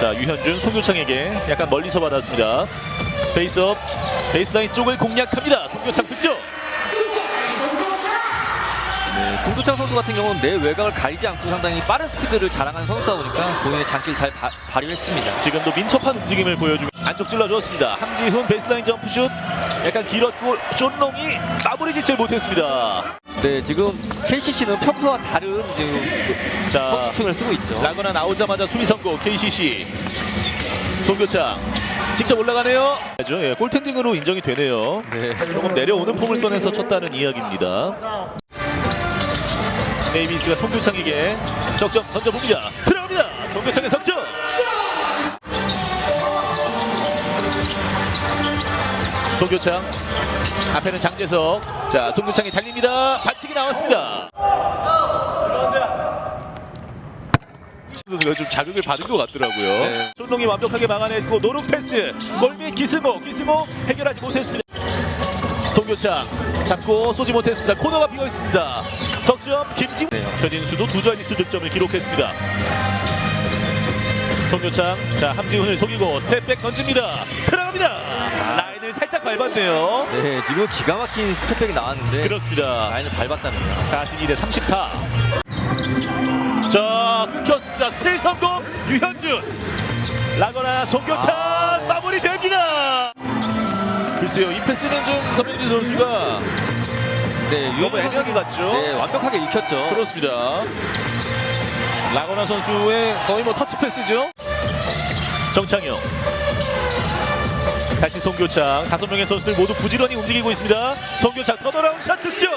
자 유현준 송교창에게 약간 멀리서 받았습니다. 페이스업 베이스라인 쪽을 공략합니다. 송교창 득점. 네, 송두창 선수 같은 경우는 내 외곽을 가리지 않고 상당히 빠른 스피드를 자랑하는 선수다 보니까 본인의 장기를 잘 바- 발휘했습니다. 지금도 민첩한 움직임을 보여주며 안쪽 찔러주었습니다. 함지훈 베이스라인 점프슛 약간 길었고 쫀롱이 마무리 짓질 못했습니다. 네, 지금 KCC는 평소와 다른 지금 자 선수층을 쓰고 있죠. 라거나 나오자마자 수비 성공 KCC 송교창 직접 올라가네요. 예, 골텐딩으로 인정이 되네요. 네. 조금 내려오는 포물선에서 쳤다는 이야기입니다. 네이비스가 송교창에게 적점 던져봅니다. 들어갑니다. 송교창의 석점. 송교창 앞에는 장재석. 자, 송교창이 달립니다. 반칙이 나왔습니다. 선수가 좀 자극을 받은 것 같더라고요. 네. 손롱이 완벽하게 막아냈고 노룩 패스. 골밑 기승호, 기승호 해결하지 못했습니다. 송교창 잡고 쏘지 못했습니다. 코너가 비어 있습니다. 석점 김진 네. 최진수도 두 자릿수 득점을 기록했습니다. 송교창 자 함지훈을 속이고 스텝백 던집니다. 들어갑니다. 라인을 살짝 밟았네요. 네, 지금 기가 막힌 스텝백이 나왔는데 그렇습니다. 라인을 밟았답니다. 42대 34. 자 끊겼습니다. 스틸 성공 유현준. 라거나 송교창 아, 네. 마무리됩니다. 글쎄요 이 패스는 좀 서명진 선수가 네, 너무 유현준 애매하게 선수- 갔죠. 네, 완벽하게 익혔죠. 그렇습니다. 라거나 선수의 거의 뭐 터치 패스죠. 정창영. 다시 송교창. 다섯 명의 선수들 모두 부지런히 움직이고 있습니다. 송교창 턴어라운드 샷 득점.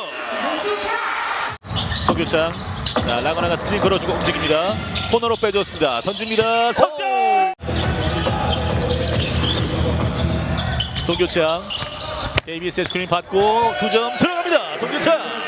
송교창. 자, 라거나가 스크린 걸어주고 움직입니다. 코너로 빼줬습니다. 던집니다. 석점. 송교창. KBS의 스크린 받고 두 점 들어갑니다. 송교창.